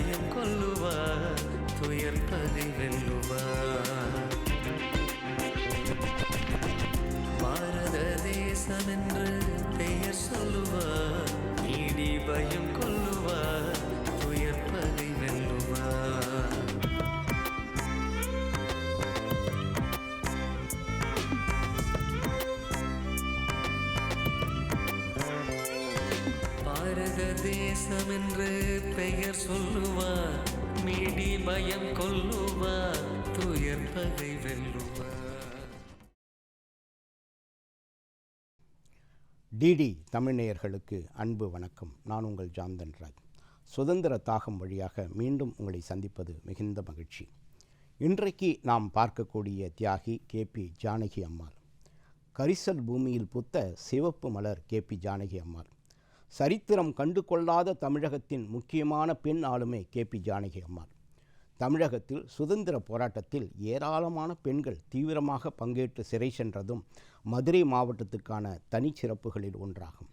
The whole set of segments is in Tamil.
பயம் கொல்லுவார் துயர் பகை டிடி தமிழ்நேயர்களுக்கு அன்பு வணக்கம். நான் உங்கள் ஜாம்தன் ராஜ் சுதந்திர தாகம் வழியாக மீண்டும் உங்களை சந்திப்பது மிகுந்த மகிழ்ச்சி. இன்றைக்கு நாம் பார்க்கக்கூடிய தியாகி கேபி ஜானகி அம்மாள். கரிசல் பூமியில் புத்த சிவப்பு மலர் கேபி ஜானகி அம்மாள். சரித்திரம் கண்டு கொள்ளாத தமிழகத்தின் முக்கியமான பெண் ஆளுமை கேபி ஜானகி அம்மாள். தமிழகத்தில் சுதந்திர போராட்டத்தில் ஏராளமான பெண்கள் தீவிரமாக பங்கேற்று சிறை சென்றதும் மதுரை மாவட்டத்துக்கான தனிச்சிறப்புகளில் ஒன்றாகும்.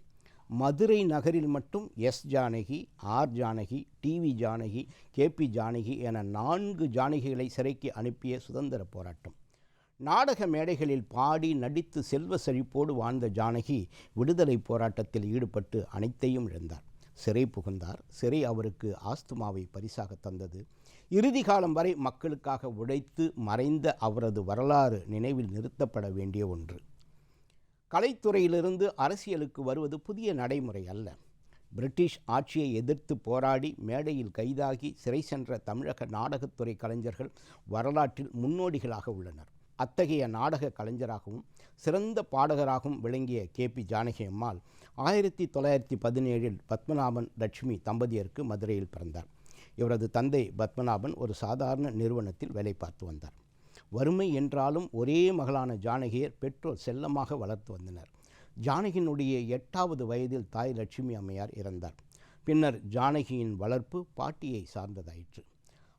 மதுரை நகரில் மட்டும் S Janaki R Janaki TV Janaki KB Janaki என நான்கு ஜானகிகளை சிறைக்கு அனுப்பிய சுதந்திர போராட்டம். நாடக மேடைகளில் பாடி நடித்து செல்வ செழிப்போடு வாழ்ந்த ஜானகி விடுதலை போராட்டத்தில் ஈடுபட்டு அனைத்தையும் இழந்தார். சிறை புகுந்தார். சிறை அவருக்கு ஆஸ்துமாவை பரிசாக தந்தது. இறுதி காலம் வரை மக்களுக்காக உழைத்து மறைந்த அவரது வரலாறு நினைவில் நிறுத்தப்பட வேண்டிய ஒன்று. கலைத்துறையிலிருந்து அரசியலுக்கு வருவது புதிய நடைமுறை அல்ல. பிரிட்டிஷ் ஆட்சியை எதிர்த்து போராடி மேடையில் கைதாகி சிறை சென்ற தமிழக நாடகத்துறை கலைஞர்கள் வரலாற்றில் முன்னோடிகளாக உள்ளனர். அத்தகைய நாடக கலைஞராகவும் சிறந்த பாடகராகவும் விளங்கிய கே. பி. ஜானகி அம்மாள் ஆயிரத்தி தொள்ளாயிரத்தி பதினேழில் பத்மநாபன் லட்சுமி தம்பதியருக்கு மதுரையில் பிறந்தார். இவரது தந்தை பத்மநாபன் ஒரு சாதாரண நிறுவனத்தில் வேலை பார்த்து வந்தார். வறுமை என்றாலும் ஒரே மகளான ஜானகியர் பெற்றோர் செல்லமாக வளர்த்து வந்தனர். ஜானகியினுடைய எட்டாவது வயதில் தாய் லட்சுமி அம்மையார் இறந்தார். பின்னர் ஜானகியின் வளர்ப்பு பாட்டியை சார்ந்ததாயிற்று.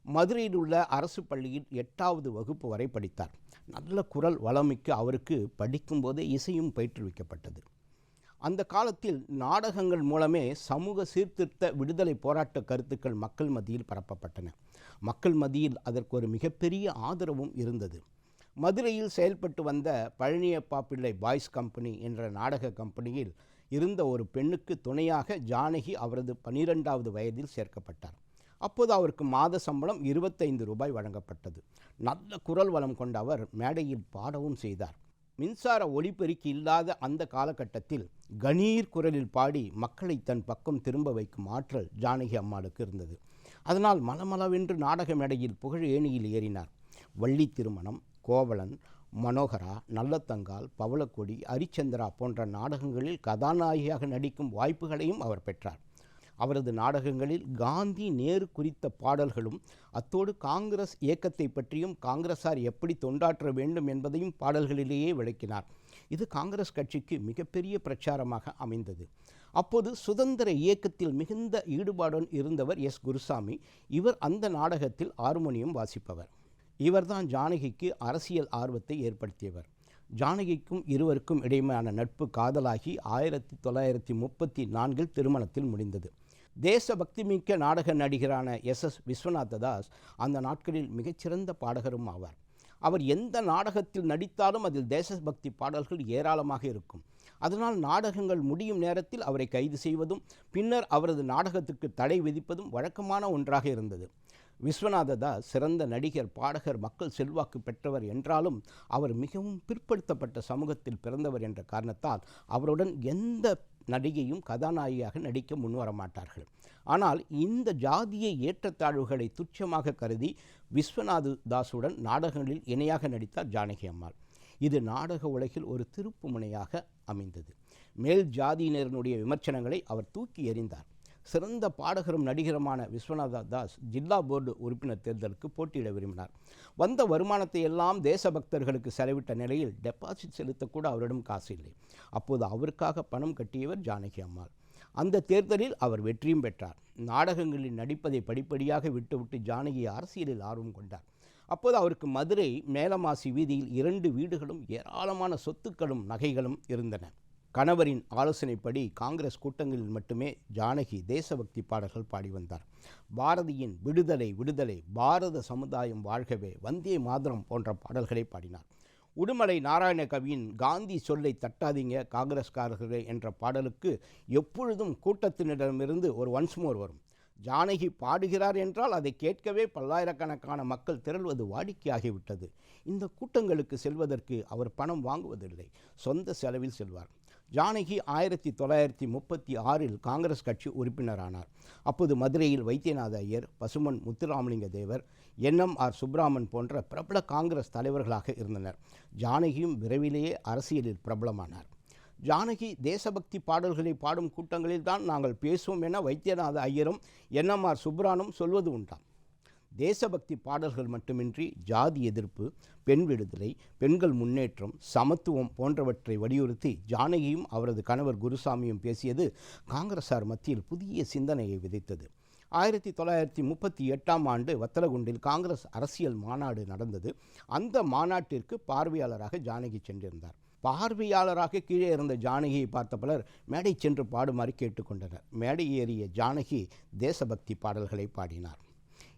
மதுரையில் உள்ள அரசு பள்ளியில் எட்டாவது வகுப்பு வரை படித்தார். நல்ல குரல் வளமிக்க அவருக்கு படிக்கும்போதே இசையும் பயிற்றுவிக்கப்பட்டது. அந்த காலத்தில் நாடகங்கள் மூலமே சமூக சீர்திருத்த விடுதலை போராட்ட கருத்துக்கள் மக்கள் மத்தியில் பரப்பப்பட்டன. மக்கள் மத்தியில் அதற்கு ஒரு மிகப்பெரிய ஆதரவும் இருந்தது. மதுரையில் செயல்பட்டு வந்த பழனியப்பா பிள்ளை பாய்ஸ் கம்பெனி என்ற நாடக கம்பெனியில் இருந்த ஒரு பெண்ணுக்கு துணையாக ஜானகி அவரது பனிரெண்டாவது வயதில் சேர்க்கப்பட்டார். அப்போது அவருக்கு மாத சம்பளம் இருபத்தைந்து ரூபாய் வழங்கப்பட்டது. நல்ல குரல் வளம் கொண்ட அவர் மேடையில் பாடவும் செய்தார். மின்சார ஒளிப்பெருக்கி இல்லாத அந்த காலகட்டத்தில் கணீர் குரலில் பாடி மக்களை தன் பக்கம் திரும்ப வைக்கும் ஆற்றல் ஜானகி அம்மாளுக்கு இருந்தது. அதனால் மலமளவென்று நாடக மேடையில் புகழ் ஏணியில் ஏறினார். வள்ளி திருமணம் கோவலன் மனோகரா நல்லத்தங்கால் பவளக்கொடி அரிச்சந்திரா போன்ற நாடகங்களில் கதாநாயகியாக நடிக்கும் வாய்ப்புகளையும் அவர் பெற்றார். அவரது நாடகங்களில் காந்தி நேரு குறித்த பாடல்களும் அத்தோடு காங்கிரஸ் இயக்கத்தை பற்றியும் காங்கிரசார் எப்படி தொண்டாற்ற வேண்டும் என்பதையும் பாடல்களிலேயே விளக்கினார். இது காங்கிரஸ் கட்சிக்கு மிகப்பெரிய பிரச்சாரமாக அமைந்தது. அப்போது சுதந்திர இயக்கத்தில் மிகுந்த ஈடுபாடுடன் இருந்தவர் எஸ். குருசாமி. இவர் அந்த நாடகத்தில் ஹார்மோனியம் வாசிப்பவர். இவர்தான் ஜானகிக்கு அரசியல் ஆர்வத்தை ஏற்படுத்தியவர். ஜானகிக்கும் இருவருக்கும் இடையேயான நட்பு காதலாகி ஆயிரத்தி தொள்ளாயிரத்தி முப்பத்தி நான்கில் திருமணத்தில் முடிந்தது. தேசபக்தி மிக்க நாடக நடிகரான எஸ் எஸ் விஸ்வநாத தாஸ் அந்த நாட்களில் மிகச்சிறந்த பாடகரும் ஆவார். அவர் எந்த நாடகத்தில் நடித்தாலும் அதில் தேசபக்தி பாடல்கள் ஏராளமாக இருக்கும். அதனால் நாடகங்கள் முடியும் நேரத்தில் அவரை கைது செய்வதும் பின்னர் அவரது நாடகத்துக்கு தடை விதிப்பதும் வழக்கமான ஒன்றாக இருந்தது. விஸ்வநாத தாஸ் சிறந்த நடிகர் பாடகர் மக்கள் செல்வாக்கு பெற்றவர் என்றாலும் அவர் மிகவும் பிற்படுத்தப்பட்ட சமூகத்தில் பிறந்தவர் என்ற காரணத்தால் அவருடன் எந்த நடிகையும் கதாநாயகியாக நடிக்க முன்வர மாட்டார்கள் ஆனால் இந்த ஜாதிய ஏற்றத்தாழ்வுகளை துச்சமாக கருதி விஸ்வநாத தாசுடன் நாடகங்களில் இணையாக நடித்தார் ஜானகி அம்மாள். இது நாடக உலகில் ஒரு திருப்பு முனையாக அமைந்தது. மேல் ஜாதியினரினுடைய விமர்சனங்களை அவர் தூக்கி எறிந்தார். சிறந்த பாடகரும் நடிகருமான விஸ்வநாத தாஸ் ஜில்லா போர்டு உறுப்பினர் தேர்தலுக்கு போட்டியிட விரும்பினார். வந்த வருமானத்தை எல்லாம் தேசபக்தர்களுக்கு செலவிட்ட நிலையில் டெபாசிட் செலுத்தக்கூட அவரிடம் காசு இல்லை. அப்போது அவருக்காக பணம் கட்டியவர் ஜானகி அம்மாள். அந்த தேர்தலில் அவர் வெற்றியும் பெற்றார். நாடகங்களில் நடிப்பதை படிப்படியாக விட்டுவிட்டு ஜானகி அரசியலில் ஆர்வம் கொண்டார். அப்போது அவருக்கு மதுரை மேலமாசி வீதியில் இரண்டு வீடுகளும் ஏராளமான சொத்துக்களும் நகைகளும் இருந்தன. கணவரின் ஆலோசனைப்படி காங்கிரஸ் கூட்டங்களில் மட்டுமே ஜானகி தேசபக்தி பாடல்கள் பாடி வந்தார். பாரதியின் விடுதலை விடுதலை பாரத சமுதாயம் வாழ்கவே வந்தே மாதரம் போன்ற பாடல்களை பாடினார். உடுமலை நாராயண கவியின் காந்தி சொல்லை தட்டாதீங்க காங்கிரஸ்காரர்களே என்ற பாடலுக்கு எப்பொழுதும் கூட்டத்தினரிடமிருந்து ஒரு ஒன்ஸ் மோர் வரும். ஜானகி பாடுகிறார் என்றால் அதை கேட்கவே பல்லாயிரக்கணக்கான மக்கள் திரள்வது வாடிக்கையாகிவிட்டது. இந்த கூட்டங்களுக்கு செல்வதற்கு அவர் பணம் வாங்குவதில்லை. சொந்த செலவில் செல்வார். ஜானகி ஆயிரத்தி தொள்ளாயிரத்தி முப்பத்தி ஆறில் காங்கிரஸ் கட்சி உறுப்பினரானார். அப்போது மதுரையில் வைத்தியநாத ஐயர் பசுமன் முத்துராமலிங்க தேவர் என்எம்ஆர் சுப்ராமன் போன்ற பிரபல காங்கிரஸ் தலைவர்களாக இருந்தனர். ஜானகியும் விரைவிலேயே அரசியலில் பிரபலமானார். ஜானகி தேசபக்தி பாடல்களை பாடும் கூட்டங்களில் தான் நாங்கள் பேசுவோம் என வைத்தியநாத ஐயரும் என்எம்ஆர் சுப்ரானும் சொல்வது உண்டாம். தேசபக்தி பாடல்கள் மட்டுமின்றி ஜாதி எதிர்ப்பு பெண் விடுதலை பெண்கள் முன்னேற்றம் சமத்துவம் போன்றவற்றை வலியுறுத்தி ஜானகியும் அவரது கணவர் குருசாமியும் பேசியது காங்கிரசார் மத்தியில் புதிய சிந்தனையை விதைத்தது. ஆயிரத்தி தொள்ளாயிரத்தி முப்பத்தி எட்டாம் ஆண்டு வத்தலகுண்டில் காங்கிரஸ் அரசியல் மாநாடு நடந்தது. அந்த மாநாட்டிற்கு பார்வையாளராக ஜானகி சென்றிருந்தார். பார்வையாளராக கீழே இருந்த ஜானகியை பார்த்த பலர் மேடை சென்று பாடுமாறு கேட்டுக்கொண்டனர் மேடை ஏறிய ஜானகி தேசபக்தி பாடல்களை பாடினார்.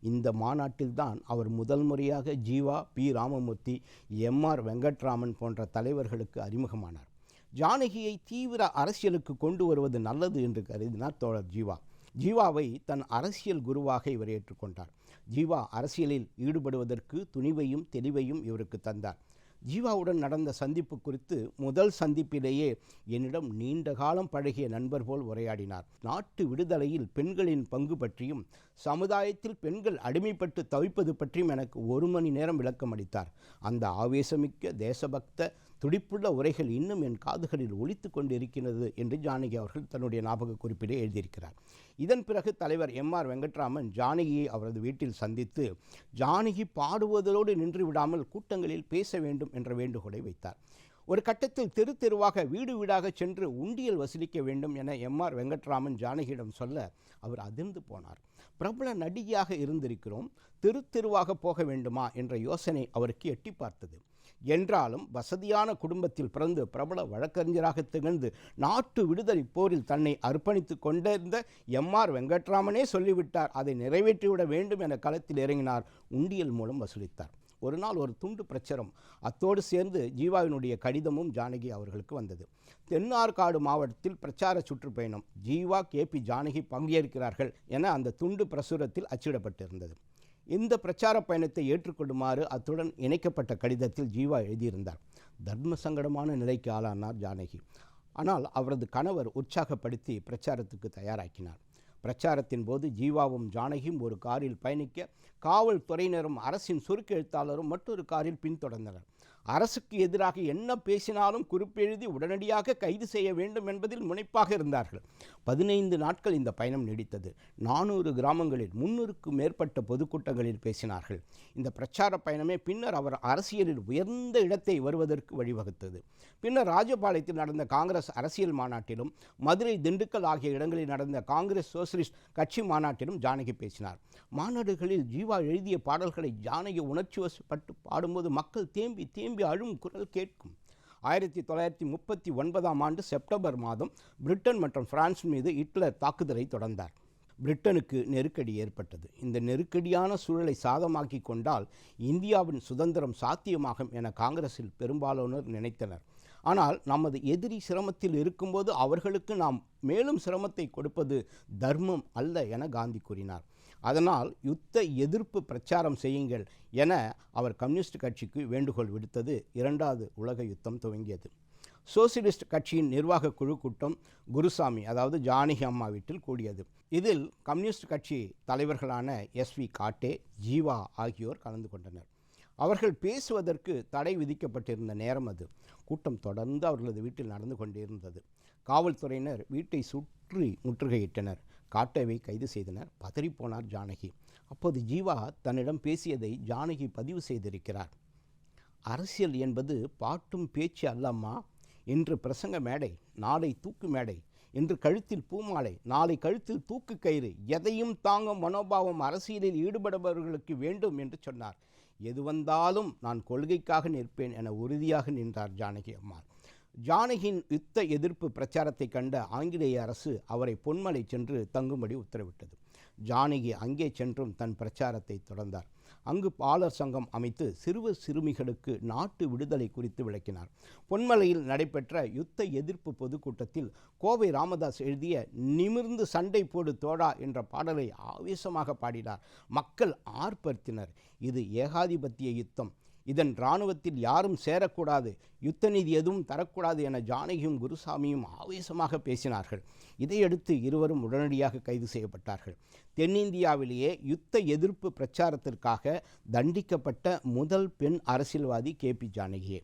இந்த மாநாட்டில்தான் அவர் முதல் முறையாக ஜீவா பி. ராமமூர்த்தி எம்ஆர் வெங்கட்ராமன் போன்ற தலைவர்களுக்கு அறிமுகமானார். ஜானகியை தீவிர அரசியலுக்கு கொண்டு வருவது நல்லது என்று கருதினார் தோழர் ஜீவா. ஜீவாவை தன் அரசியல் குருவாக இவர் ஏற்றுக்கொண்டார். ஜீவா அரசியலில் ஈடுபடுவதற்கு துணிவையும் தெளிவையும் இவருக்கு தந்தார். ஜீவாவுடன் நடந்த சந்திப்பு குறித்து முதல் சந்திப்பிலேயே என்னிடம் நீண்ட காலம் பழகிய நண்பர் போல் உரையாடினார். நாட்டு விடுதலையில் பெண்களின் பங்கு பற்றியும் சமுதாயத்தில் பெண்கள் அடிமைப்பட்டு தவிப்பது பற்றியும் எனக்கு ஒரு மணி நேரம் விளக்கம் அளித்தார் அந்த ஆவேசமிக்க தேசபக்த துடிப்புள்ள உரைகள் இன்னும் என் காதுகளில் ஒழித்து கொண்டிருக்கிறது என்று ஜானகி அவர்கள் தன்னுடைய ஞாபக குறிப்பிலே எழுதியிருக்கிறார். இதன் பிறகு தலைவர் எம் ஆர் வெங்கட்ராமன் ஜானகியை அவரது வீட்டில் சந்தித்து ஜானகி பாடுவதோடு நின்று விடாமல் கூட்டங்களில் பேச வேண்டும் என்ற வேண்டுகோளை வைத்தார். ஒரு கட்டத்தில் தெரு தெருவாக வீடு வீடாக சென்று உண்டியல் வசூலிக்க வேண்டும் என எம் ஆர் வெங்கட்ராமன் ஜானகியிடம் சொல்ல அவர் அதிர்ந்து போனார். பிரபல நடிகையாக இருந்திருக்கிறோம். தெரு தெருவாக போக வேண்டுமா என்ற யோசனை அவருக்கு எட்டி பார்த்தது. என்றாலும் வசதியான குடும்பத்தில் பிறந்து பிரபல வழக்கறிஞராக திகழ்ந்து நாட்டு விடுதலை போரில் தன்னை அர்ப்பணித்து கொண்டிருந்த எம் ஆர் வெங்கட்ராமனே சொல்லிவிட்டார். அதை நிறைவேற்றிவிட வேண்டும் என களத்தில் இறங்கினார். உண்டியல் மூலம் வசூலித்தார். ஒரு நாள் ஒரு துண்டு பிரச்சுரம் அத்தோடு சேர்ந்து ஜீவாவினுடைய கடிதமும் ஜானகி அவர்களுக்கு வந்தது. தென்னார்காடு மாவட்டத்தில் பிரச்சார சுற்றுப்பயணம். ஜீவா கே பி ஜானகி பங்கேற்கிறார்கள் என அந்த துண்டு பிரசுரத்தில் அச்சிடப்பட்டிருந்தது. இந்த பிரச்சார பயணத்தை ஏற்றுக்கொள்ளுமாறு அத்துடன் இணைக்கப்பட்ட கடிதத்தில் ஜீவா எழுதியிருந்தார். தர்ம சங்கடமான நிலைக்கு ஆளானார் ஜானகி. ஆனால் அவரது கணவர் உற்சாகப்படுத்தி பிரச்சாரத்துக்கு தயாராக்கினார். பிரச்சாரத்தின் போது ஜீவாவும் ஜானகியும் ஒரு காரில் பயணிக்க காவல்துறையினரும் அரசின் சுருக்கெழுத்தாளரும் மற்றொரு காரில் பின்தொடர்ந்தனர். அரசுக்கு எதிராக என்ன பேசினாலும் குறிப்பெழுதி உடனடியாக கைது செய்ய வேண்டும் என்பதில் முனைப்பாக இருந்தார்கள். பதினைந்து நாட்கள் இந்த பயணம் நீடித்தது. நானூறு கிராமங்களில் முன்னூறுக்கும் மேற்பட்ட பொதுக்கூட்டங்களில் பேசினார்கள். இந்த பிரச்சார பயணமே பின்னர் அவர் அரசியலில் உயர்ந்த இடத்தை வருவதற்கு வழிவகுத்தது. பின்னர் ராஜபாளையத்தில் நடந்த காங்கிரஸ் அரசியல் மாநாட்டிலும் மதுரை திண்டுக்கல் ஆகிய இடங்களில் நடந்த காங்கிரஸ் சோசியலிஸ்ட் கட்சி மாநாட்டிலும் ஜானகி பேசினார். மாநாடுகளில் ஜீவா எழுதிய பாடல்களை ஜானகி உணர்ச்சி வசப்பட்டு பாடும்போது மக்கள் தேம்பி தேம்பி அழும் குரல் கேட்கும். ஆயிரத்தி தொள்ளாயிரத்தி முப்பத்தி ஒன்பதாம் ஆண்டு செப்டம்பர் மாதம் பிரிட்டன் மற்றும் பிரான்ஸ் மீது ஹிட்லர் தாக்குதலை தொடர்ந்தார். பிரிட்டனுக்கு நெருக்கடி ஏற்பட்டது. இந்த நெருக்கடியான சூழலை சாதமாக்கி கொண்டால் இந்தியாவின் சுதந்திரம் சாத்தியமாகும் என காங்கிரஸில் பெரும்பாலானோர் நினைத்தனர். ஆனால் நமது எதிரி சிரமத்தில் இருக்கும்போது அவர்களுக்கு நாம் மேலும் சிரமத்தை கொடுப்பது தர்மம் அல்ல என காந்தி கூறினார். அதனால் யுத்த எதிர்ப்பு பிரச்சாரம் செய்யுங்கள் என அவர் கம்யூனிஸ்ட் கட்சிக்கு வேண்டுகோள் விடுத்தது இரண்டாவது உலக யுத்தம் துவங்கியது. சோசியலிஸ்ட் கட்சியின் நிர்வாக குழு கூட்டம் குருசாமி அதாவது ஜானகி அம்மா வீட்டில் கூடியது. இதில் கம்யூனிஸ்ட் கட்சி தலைவர்களான எஸ் வி காட்டே ஜீவா ஆகியோர் கலந்து கொண்டனர். அவர்கள் பேசுவதற்கு தடை விதிக்கப்பட்டிருந்த நேரம் அது. கூட்டம் தொடர்ந்து அவர்களது வீட்டில் நடந்து கொண்டிருந்தது. காவல்துறையினர் வீட்டை சுற்றி முற்றுகையிட்டனர். காட்டேவை கைது செய்தனர். பதறிப்போனார் ஜானகி. அப்போது ஜீவா தன்னிடம் பேசியதை ஜானகி பதிவு செய்திருக்கிறார். அரசியல் என்பது பாட்டும் பேச்சு அல்லம்மா. இன்று பிரசங்க மேடை நாளை தூக்கு மேடை. இன்று கழுத்தில் பூமாலை நாளை கழுத்தில் தூக்கு கயிறு. எதையும் தாங்கும் மனோபாவம் அரசியலில் ஈடுபடுபவர்களுக்கு வேண்டும் என்று சொன்னார். எது வந்தாலும் நான் கொள்கைக்காக நிற்பேன் என உறுதியாக நின்றார் ஜானகி அம்மாள். ஜானகியின் யுத்த எதிர்ப்பு பிரச்சாரத்தை கண்ட ஆங்கிலேய அரசு அவரை பொன்மலை சென்று தங்கும்படி உத்தரவிட்டது. ஜானகி அங்கே சென்றும் தன் பிரச்சாரத்தை தொடர்ந்தார். அங்கு பாலர் சங்கம் அமைத்து சிறுவர் சிறுமிகளுக்கு நாட்டு விடுதலை குறித்து விளக்கினார். பொன்மலையில் நடைபெற்ற யுத்த எதிர்ப்பு பொதுக்கூட்டத்தில் கோவை ராமதாஸ் எழுதிய நிமிர்ந்து சண்டை போடு தோடா என்ற பாடலை ஆவேசமாக பாடினார். மக்கள் ஆர்ப்பரித்தனர். இது ஏகாதிபத்திய யுத்தம். இதன் இராணுவத்தில் யாரும் சேரக்கூடாது யுத்த நிதி எதுவும் தரக்கூடாது என ஜானகியும் குருசாமியும் ஆவேசமாக பேசினார்கள். இதையடுத்து இருவரும் உடனடியாக கைது செய்யப்பட்டார்கள். தென்னிந்தியாவிலேயே யுத்த எதிர்ப்பு பிரச்சாரத்திற்காக தண்டிக்கப்பட்ட முதல் பெண் அரசியல்வாதி கே. பி. ஜானகியே.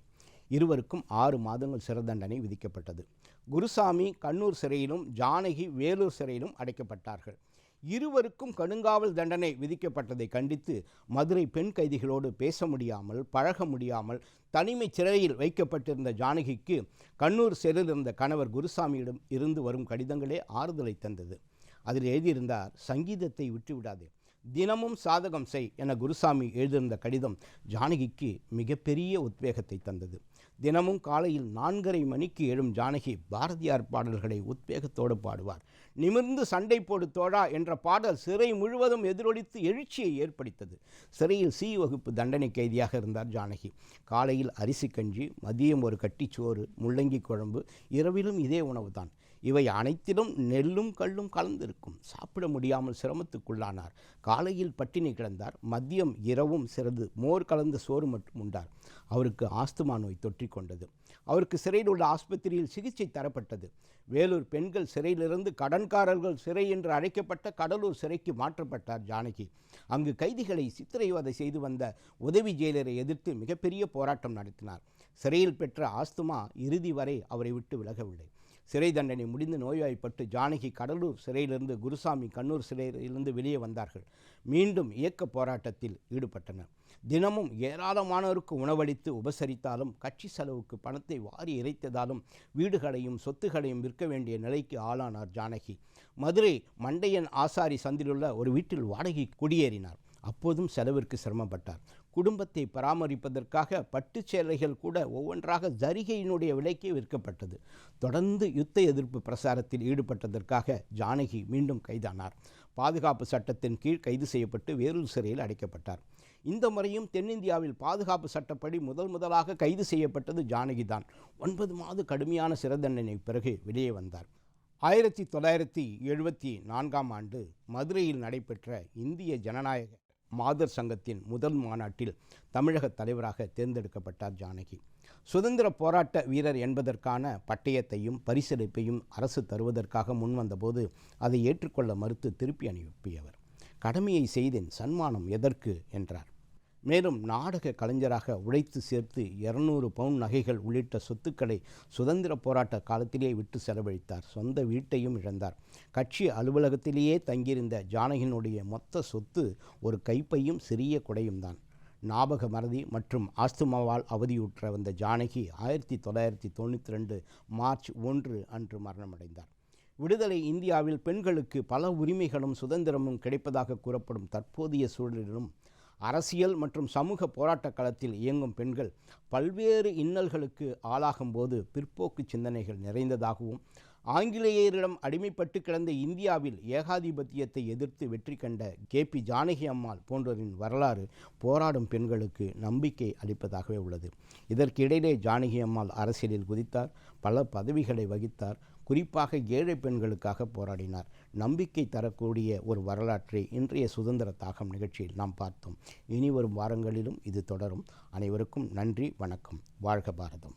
இருவருக்கும் ஆறு மாதங்கள் சிறை தண்டனை விதிக்கப்பட்டது. குருசாமி கண்ணூர் சிறையிலும் ஜானகி வேலூர் சிறையிலும் அடைக்கப்பட்டார்கள். இருவருக்கும் கடுங்காவல் தண்டனை விதிக்கப்பட்டதை கண்டித்து மதுரை பெண் கைதிகளோடு பேச முடியாமல் பழக முடியாமல் தனிமை சிறையில் வைக்கப்பட்டிருந்த ஜானகிக்கு கண்ணூர் சிறையில் கணவர் குருசாமியிடம் இருந்து வரும் கடிதங்களே ஆறுதலை தந்தது. அதில் எழுதியிருந்தார் சங்கீதத்தை விட்டுவிடாதே தினமும் சாதகம் செய் என குருசாமி எழுதியிருந்த கடிதம் ஜானகிக்கு மிகப்பெரிய உத்வேகத்தை தந்தது. தினமும் காலையில் நான்கரை மணிக்கு எழும் ஜானகி பாரதியார் பாடல்களை உத்வேகத்தோடு பாடுவார். நிமிர்ந்து சண்டை போடு தோழா என்ற பாடல் சிறை முழுவதும் எதிரொலித்து எழுச்சியை ஏற்படுத்தது சிறையில் சி வகுப்பு தண்டனை கைதியாக இருந்தார் ஜானகி. காலையில் அரிசி கஞ்சி மதியம் ஒரு கட்டிச்சோறு முள்ளங்கி குழம்பு இரவிலும் இதே உணவுதான். இவை அனைத்திலும் நெல்லும் கல்லும் கலந்திருக்கும். சாப்பிட முடியாமல் சிரமத்துக்குள்ளானார். காலையில் பட்டினி கிடந்தார் மதியம் இரவும் சிறந்து மோர் கலந்த சோறு மட்டும் உண்டார். அவருக்கு ஆஸ்துமா நோய் தொற்றிக் கொண்டது அவருக்கு சிறையில் உள்ள ஆஸ்பத்திரியில் சிகிச்சை தரப்பட்டது. வேலூர் பெண்கள் சிறையிலிருந்து கடன்காரர்கள் சிறை என்று அழைக்கப்பட்ட கடலூர் சிறைக்கு மாற்றப்பட்டார் ஜானகி. அங்கு கைதிகளை சித்திரைவதை செய்து வந்த உதவி ஜெயிலரை எதிர்த்து மிகப்பெரிய போராட்டம் நடத்தினார். சிறையில் பெற்ற ஆஸ்துமா இறுதி வரை அவரை விட்டு விலகவில்லை. சிறை தண்டனை முடிந்து நோய்வாய்ப்பட்டு ஜானகி கடலூர் சிறையிலிருந்து குருசாமி கண்ணூர் சிறையிலிருந்து வெளியே வந்தார்கள். மீண்டும் இயக்க போராட்டத்தில் ஈடுபட்டனர். தினமும் ஏராளமானோருக்கு உணவளித்து உபசரித்தாலும் கட்சி செலவுக்கு பணத்தை வாரி இறைத்ததாலும் வீடுகளையும் சொத்துகளையும் விற்க வேண்டிய நிலைக்கு ஆளானார் ஜானகி. மதுரை மண்டையன் ஆசாரி சந்திலுள்ள ஒரு வீட்டில் வாடகை குடியேறினார். அப்போதும் செலவிற்கு சிரமப்பட்டார். குடும்பத்தை பராமரிப்பதற்காக பட்டு சேலைகள் கூட ஒவ்வொன்றாக ஜரிகையினுடைய விலைக்கே விற்கப்பட்டது. தொடர்ந்து யுத்த எதிர்ப்பு பிரசாரத்தில் ஈடுபட்டதற்காக ஜானகி மீண்டும் கைதானார். பாதுகாப்பு சட்டத்தின் கீழ் கைது செய்யப்பட்டு வேலூர் சிறையில் அடைக்கப்பட்டார். இந்த முறையும் தென்னிந்தியாவில் பாதுகாப்பு சட்டப்படி முதல் முதலாக கைது செய்யப்பட்டது ஜானகி தான் ஒன்பது மாத கடுமையான சிறை தண்டனை பிறகு வெளியே வந்தார். ஆயிரத்தி தொள்ளாயிரத்தி எழுபத்தி நான்காம் ஆண்டு மதுரையில் நடைபெற்ற இந்திய ஜனநாயக மாதர் சங்கத்தின் முதல் மாநாட்டில் தமிழக தலைவராக தேர்ந்தெடுக்கப்பட்டார் ஜானகி. சுதந்திர போராட்ட வீரர் என்பதற்கான பட்டயத்தையும் பரிசளிப்பையும் அரசு தருவதற்காக முன்வந்தபோது அதை ஏற்றுக்கொள்ள மறுத்து திருப்பி அனுப்பியவர். கடமையை செய்தேன் சன்மானம் எதற்கு? என்றார். மேலும் நாடக கலைஞராக உழைத்து சேர்த்து இருநூறு பவுன் நகைகள் உள்ளிட்ட சொத்துக்களை சுதந்திர போராட்ட காலத்திலே விட்டு செலவழித்தார். சொந்த வீட்டையும் இழந்தார். கட்சி அலுவலகத்திலேயே தங்கியிருந்த ஜானகினுடைய மொத்த சொத்து ஒரு கைப்பையும் சிறிய குடையும் தான். ஞாபக மறதி மற்றும் ஆஸ்துமாவால் அவதியுற்ற வந்த ஜானகி ஆயிரத்தி தொள்ளாயிரத்தி தொண்ணூற்றி ரெண்டு மார்ச் ஒன்று அன்று மரணமடைந்தார். விடுதலை இந்தியாவில் பெண்களுக்கு பல உரிமைகளும் சுதந்திரமும் கிடைப்பதாக கூறப்படும் தற்போதைய சூழலிலும் அரசியல் மற்றும் சமூக போராட்ட களத்தில் இயங்கும் பெண்கள் பல்வேறு இன்னல்களுக்கு ஆளாகும்போது பிற்போக்கு சிந்தனைகள் நிறைந்ததாகவும் ஆங்கிலேயரிடம் அடிமைப்பட்டு கிடந்த இந்தியாவில் ஏகாதிபத்தியத்தை எதிர்த்து வெற்றி கண்ட கே. பி. ஜானகி அம்மாள் போன்றோரின் வரலாறு போராடும் பெண்களுக்கு நம்பிக்கை அளிப்பதாகவே உள்ளது. இதற்கு இடையிலே ஜானகி அம்மாள் அரசியலில் குதித்தார் பல பதவிகளை வகித்தார் குறிப்பாக ஏழை பெண்களுக்காக போராடினார். நம்பிக்கை தரக்கூடிய ஒரு வரலாற்றை இன்றைய சுதந்திர தாகம் நிகழ்ச்சியில் நாம் பார்த்தோம். இனி வரும் வாரங்களிலும் இது தொடரும். அனைவருக்கும் நன்றி வணக்கம். வாழ்க பாரதம்.